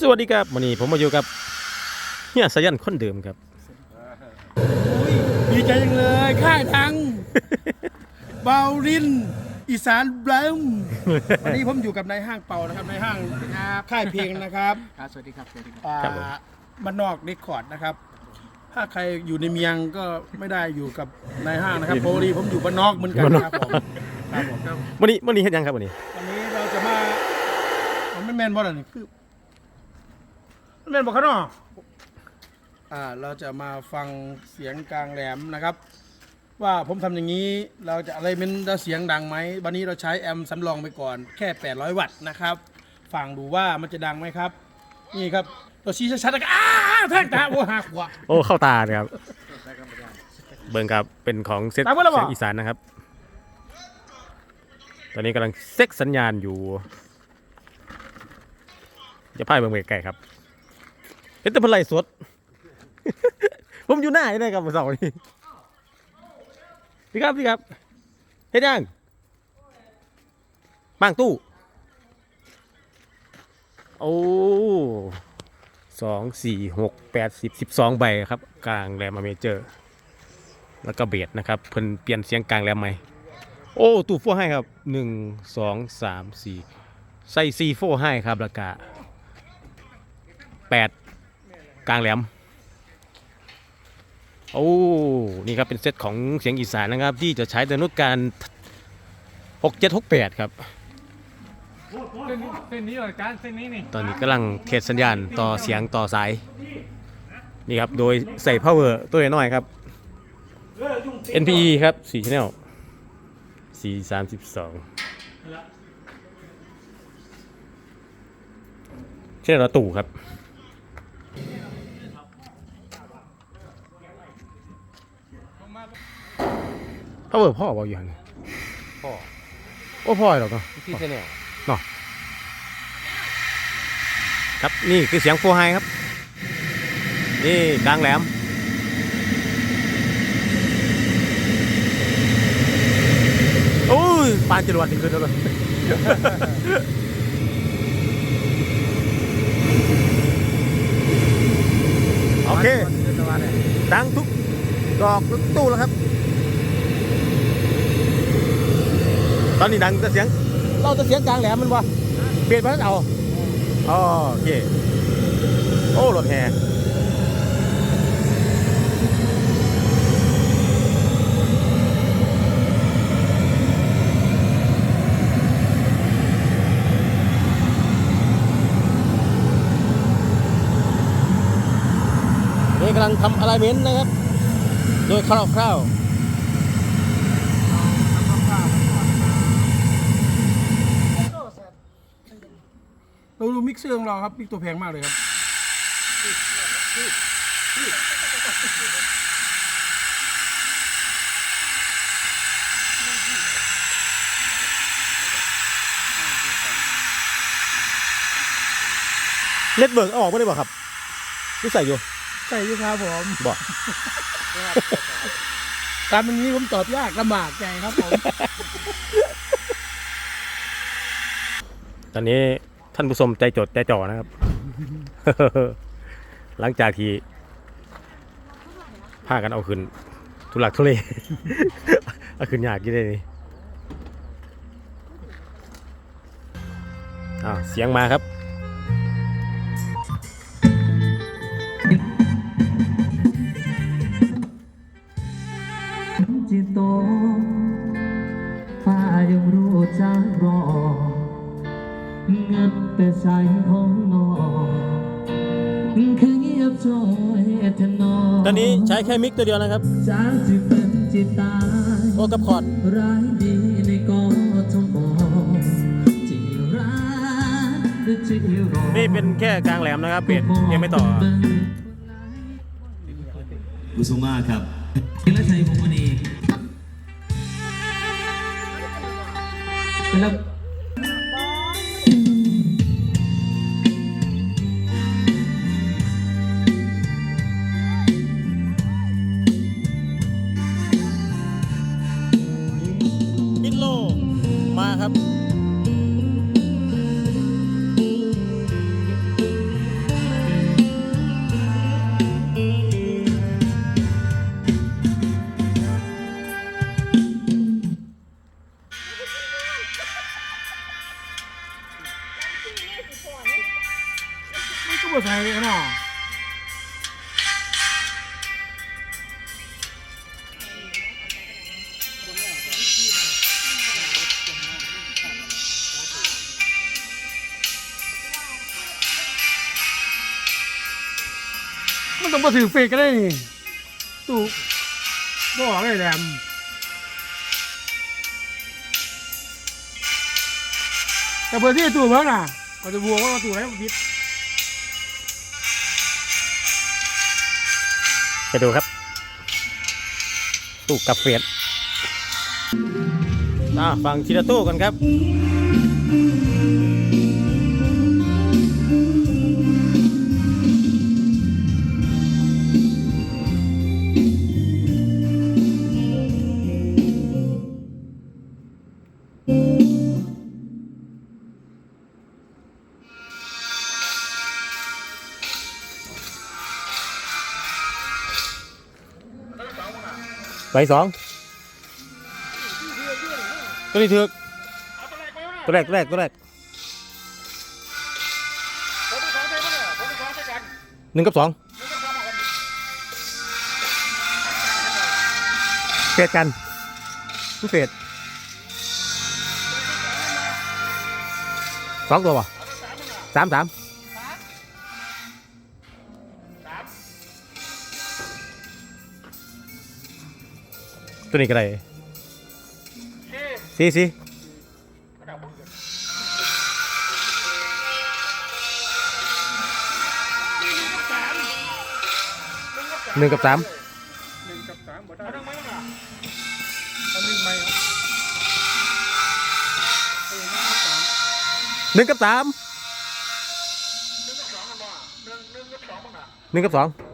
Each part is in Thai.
สวัสดีครับวันนี้ผมมาอยู่กับเฮียสายันคนเดิมครับ ดีใจจังเลยค่ายทัง เบาลิน อีสานแบลมวันนี้ผมอยู่กับนายห้างเป่านะครับนายห้างค่ายเพลงนะครับครับสวัสดีครับสวัสดีครับอ่าครับผมบ้านนอกเรคคอร์ดนะครับ ถ้าใครอยู่ในเมียงก็ไม่ได้อยู่กับนายห้างนะครับเพราะวันนี้ผมอยู่บ้านนอกเหมือนกันครับผมครับผมครับวันนี้วันนี้เฮ็ดหยังครับวันนี้วันนี้เราจะมามันไม่แมนบอลนี่คือ มันแมนบอกเขาเนาะอ่าเราจะมาฟังเสียงกลางแหลมนะครับ ว่าผมทำอย่างนี้เราจะอะไรเป็นเสียงดังไหมวันนี้เราใช้แอมป์สำรองไปก่อนแค่ 800 วัตต์นะครับฟังดูว่ามันจะดังไหมครับ นี่ครับเราชี้ชัดๆแล้วก็อ้าแท่งตาโอ้หักหัว โอ้เข้าตาเลยครับ เบิ่งครับเป็นของเซตตามมาแล้วบ่ เสียงอีสานนะครับ ตอนนี้กำลังเซ็กสัญญาณอยู่ จะพายเบิ่งไกลๆครับ เห็นแต่พนไลฟ์สด ผมอยู่หน้าอยู่ครับเมื่อสาร์นี้พี่ครับพี่ครับเฮ็ดยังบางตู้ โอ้สองสี่หกแปดสิบสิบสองใบครับ กลางแรมอเมเจอร์ แล้วก็เบสนะครับ เพิ่นเปลี่ยนเสียงกลางแรมใหม่ โอ้ ตู้โฟให้ครับหนึ่งสองสามสี่ใส่ซีโฟให้ครับแล้วก็แปด กลางแหลม โอ้ นี่ครับเป็นเซตของเสียงอีสานนะครับ ที่จะใช้ในนุดการหกเจ็ดหกแปดครับ เส้นนี้เส้นนี้เหรอจานเส้นนี้นี่ตอนนี้กำลังเทสสัญญาณต่อเสียงต่อสาย นี่ครับ โดยใส่ power ตัวน้อยๆครับ NPE ครับ4 channel 4 32 channel ละตู่ครับ power พ่อบอกอยู่หันพ่อโอ้พ่อหรอกเนาะ ที่เส้นเนี่ยครับนี่คือเสียงโฟไฮครับ นี่กลางแหลม โอ้ยปานจรวดถึงขึ้นแล้วเลย โอเค ดังทุกดอกทุกตู้แล้วครับ ตอนนี้ดังแต่เสียง เราจะเสียงกลางแหลมมันวะเปลี่ยนไปแล้วเอาอ๋อโอเค โอ้รถแห่นี่กำลังทำอะไรเมนต์นะครับ โดยคร่าว เราดูมิกเซอร์ของเราครับมิกตัวแพงมากเลยครับๆเน็ตเบิร์กเอาออกไม่ได้บ่ครับนี่ใส่อยู่ใช่ไหมครับผมบ่การเป็นนี้ผมตอบยากลำบากใจครับผม ตอนนี้ ท่านผู้ชมใจจดใจจ่อนะครับ หลังจากที่พากันเอาขึ้น ทุลักทุเลเอาขึ้นยากกี่ได้นี่อ่าเสียงมาครับ ใส่ของนอคือเงียบจอยแทนนอตอนนี้ใช้แค่มิกตัวเดียวนะครับจากที่เป็นจิตตายโอกับคอร์ดร้ายดีในกอทมที่รักหรือที่รอนี่เป็นแค่กลางแหลมนะครับเบสยังไม่ต่อกุสุมาครับศิลชัยพงศ์มณีแล้ว มันต้องมาถือเฟกก็ได้นี่ตู้บ่ออกเลยแหลมแต่เปิดที่ตู้เพิ่งน่ะก็จะบวกว่าตู้ไหนมันผิดไปดูครับ ตู้กับเฟียดอ่าฟังทีละตู้กันครับ บสองตัวนี้ถือกตัวแรกตัวแรกตัวแรกหนึ่งกับสองเฟดกันทุกเฟดสองตัวป่ะสามสาม ตัวนี้ก็ได้สี่สี่หนึ่งกับสามหนึ่งกับสามบ่ได้เอาไหมล่ะเอาหนึ่งไหมครับเออหนึ่งกับสามหนึ่งกับสามหนึ่งกับสองกันบ่หนึ่งหนึ่งกับสอง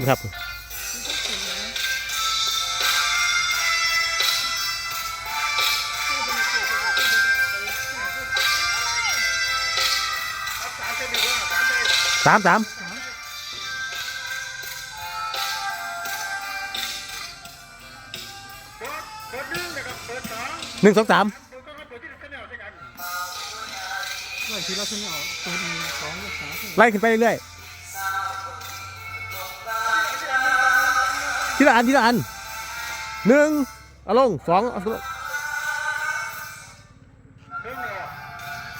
คุณครับมันก็ถึงแล้วสามสามเปิดหนึ่งนะครับเปิดสองหนึ่งสองสามเปิดก็เปิดที่เสนอใช่กันไม่ทีละเส้นเอาตัวหนึ่งสองสามไล่ขึ้นไปเรื่อย ทีละอันทีละอันหนึ่งเอาลงสองเอาลง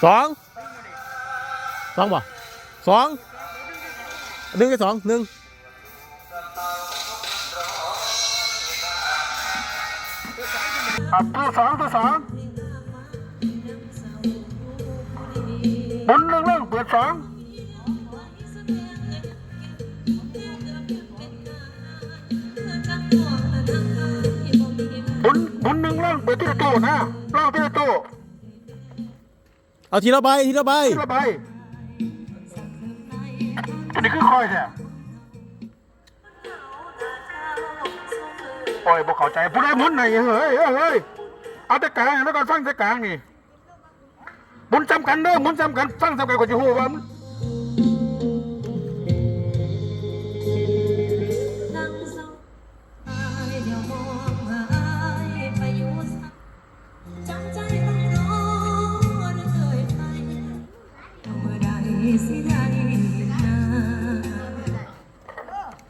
สองสองป่ะสองหนึ่งกับสองหนึ่งตัวสองตัวสองบนหนึ่งเรื่งเปิดสอง บนบนหนึ่งเรื่องเปิดที่ละตู้นะเล่าที่ละตู้เอาทีละใบทีละใบที่ละใบอันนี้คือคอยแท้โอ้ยบอกเข้าใจผู้ใดหมุนไหนเฮ้ยเฮ้ยเฮ้ยเอาแต่กลางแล้วก็ฟังแต่กลางนี่หมุนจำกันเด้อหมุนจำกันฟังจำกันก็จะหูว่ามันนั่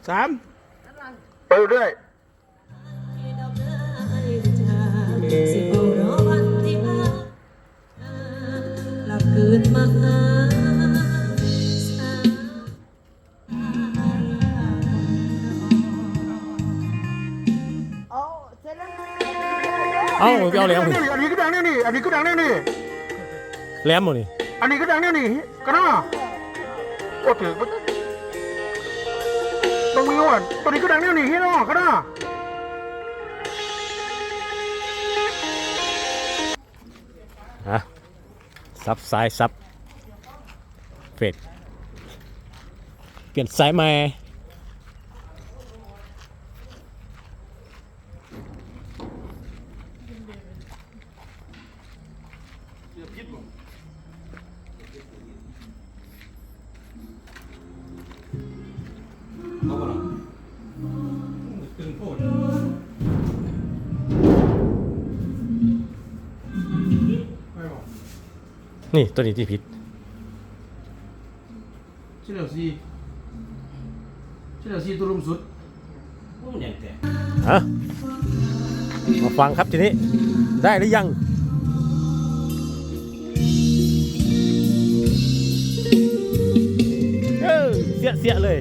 สามไปเรื่อยดอกเอ้ยจ้าสิเฝ้ารอวันที่พาหลับเกินมาหาสาวเอาไปเอาแหลมนี่อันนี้ก็ดังนี่นี่อันนี้ก็ดังนี่นี่แหลมหมดนี่อันนี้ก็ดังนี่นี่ก็น่าโอ้ถือต้องมี วันตัวนี้ก็ดังนี่นี่ที่น่าก็น่าฮะซับซ้ายซับเฟดเปลี่ยนสายใหม่ นี่ตัวนี้ที่ผิดเฉลียวซีเฉลียวซีตัวรุมสุดฮะมาฟังครับทีนี้ได้หรือยังเออเสียเสียเลย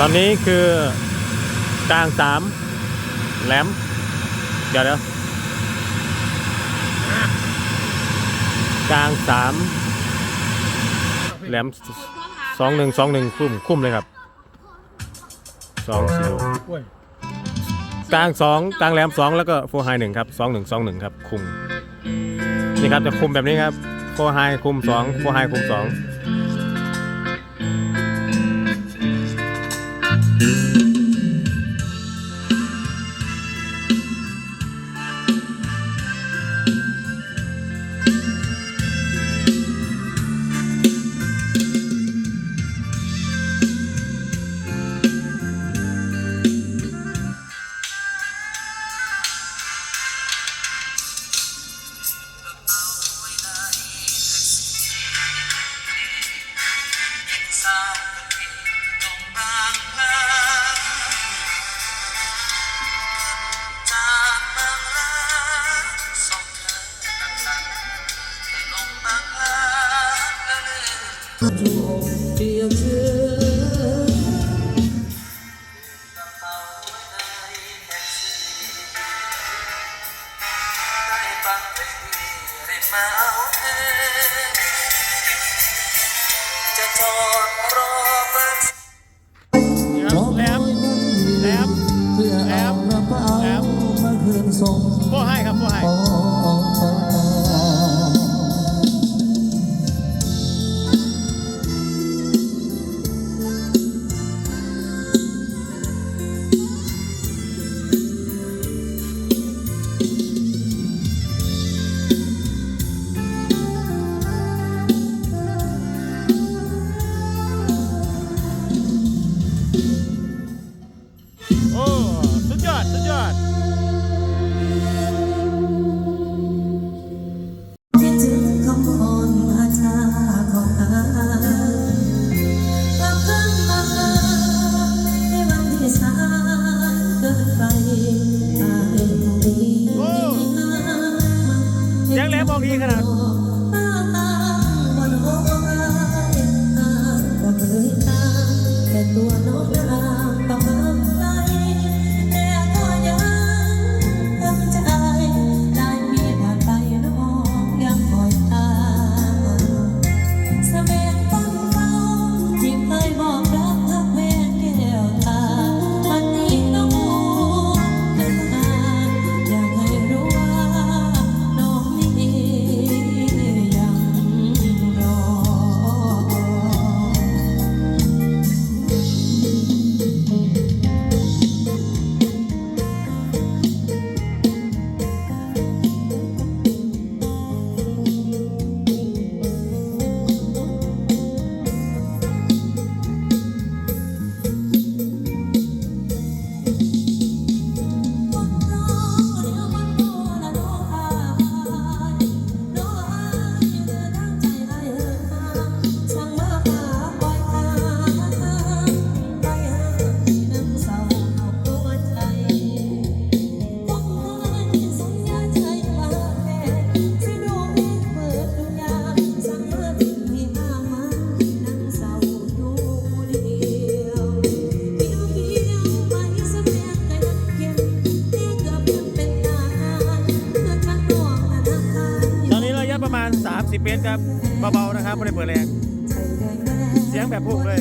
ตอนนี้คือกลางสามแหลม เดี๋ยวเดี๋ยวกลางสามแหลมสองหนึ่งสองหนึ่งคุ้มคุ้มเลยครับสองสี่โอ้ยกลางสองกลางแหลมสองแล้วก็โฟไฮหนึ่งครับสองหนึ่งสองหนึ่งครับคุมนี่ครับจะคุมแบบนี้ครับโฟไฮคุมสองโฟไฮคุมสอง จะจอ เมตรครับเบาๆนะครับไม่ได้เปิดแรง เสียงแบบพุ่งเลย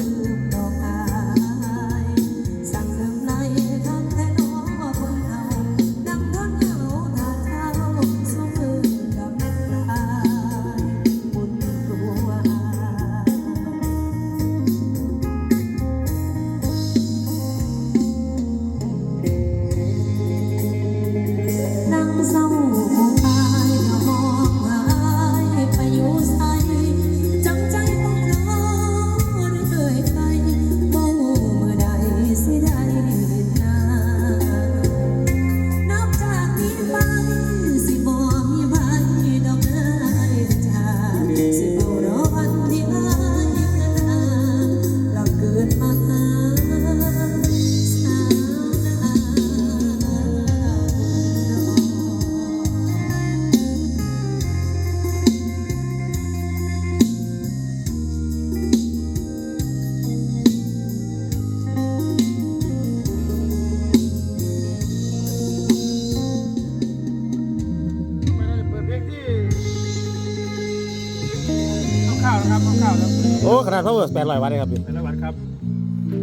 800วัตต์เลยครับพี่เป็นร้อยวัตต์ครับ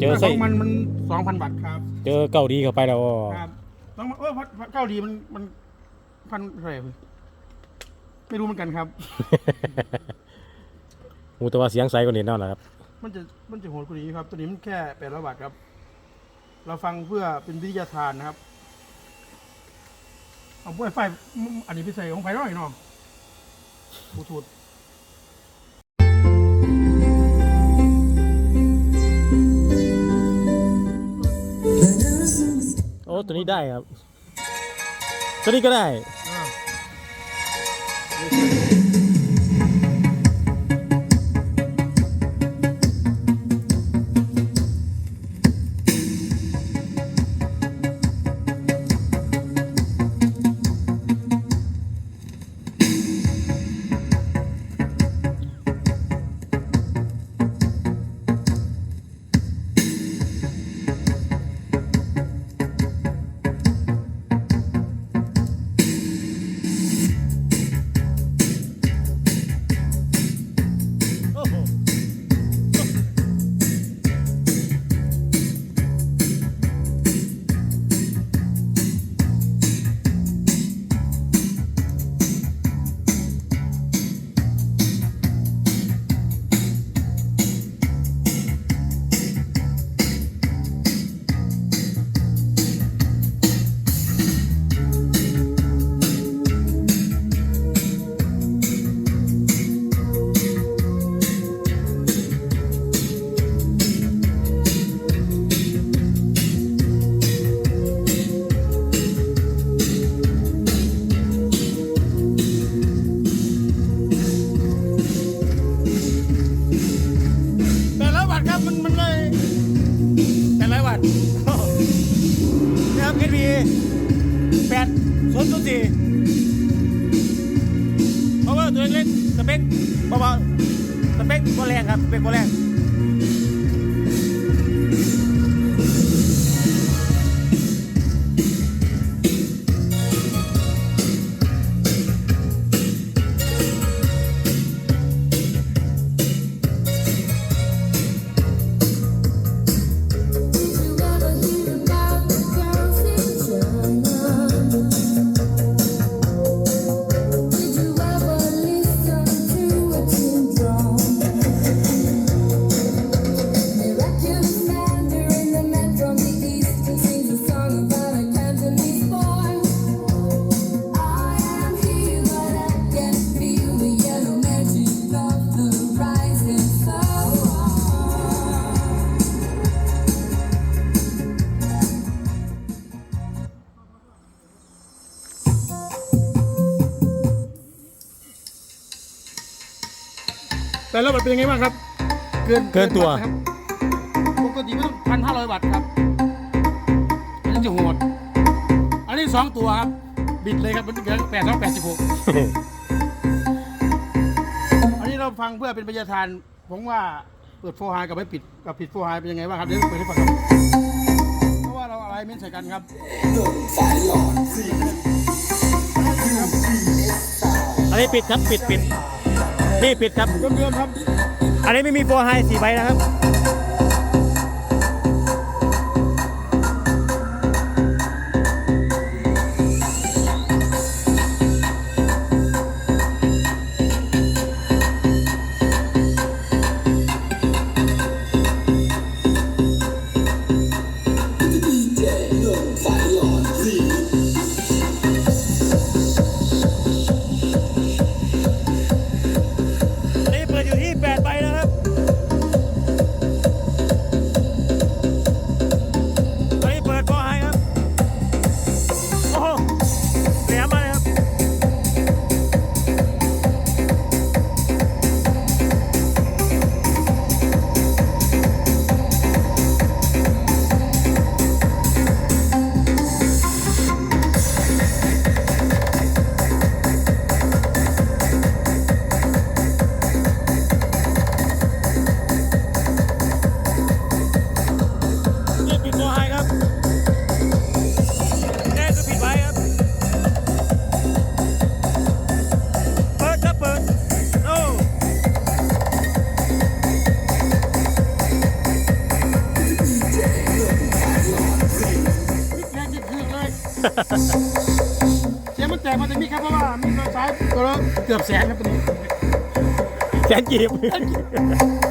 เจอขใส่องมันมันสองพันวัตต์ครับเจอเกาดีเข้าไปแล้วครับต้องเออพัดพัดเก้าดีมันมันพันเท่าไหร่พี่ไม่รู้เหมือนกันครับ หูแต่ว่าเสียงใสกว่านี้แน่นอนครับ มันจะมันจะโหดกว่านี้ครับตัวนี้มันแค่แปดร้อยวัตต์ครับ เราฟังเพื่อเป็นวิทยาทานนะครับเอาไวไฟอันนี้ไปใส่ของไฟร้อยเนาะบลูทูธ อ้ตัวนี้ได้ครับ ตัวนี้ก็ได้ แปดร้อยวัตต์เป็นยังไงบ้างครับ เกินเกินตัวครับปกติมันพันห้าร้อยวัตต์ครับอันนี้จะโหดอันนี้สองตัวครับบิดเลยครับมันเกินแปดสองแปดสิบหกอันนี้เราฟังเพื่อเป็นประยาทานผมว่าเปิดโฟร์ไฮกับไม่ปิดกับปิดโฟร์ไฮเป็นยังไงบ้างครับเดี๋ยวเปิดให้ฟังครับเพราะว่าเราอะไรเม้นใส่กันครับอันนี้ปิดครับปิดปิด นี่ปิดครับ เดิมๆครับ อันนี้ไม่มีโฟร์ไฮสี่ใบนะครับอันนี้เปิดอยู่ที่แปดใบนะครับือบแสนครับตัวนี้ แสนกีบ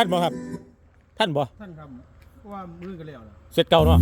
ท่านบ่ครับ ท่านบ่ท่านครับว่ามือกันแล้วเสร็จเก่าเนาะ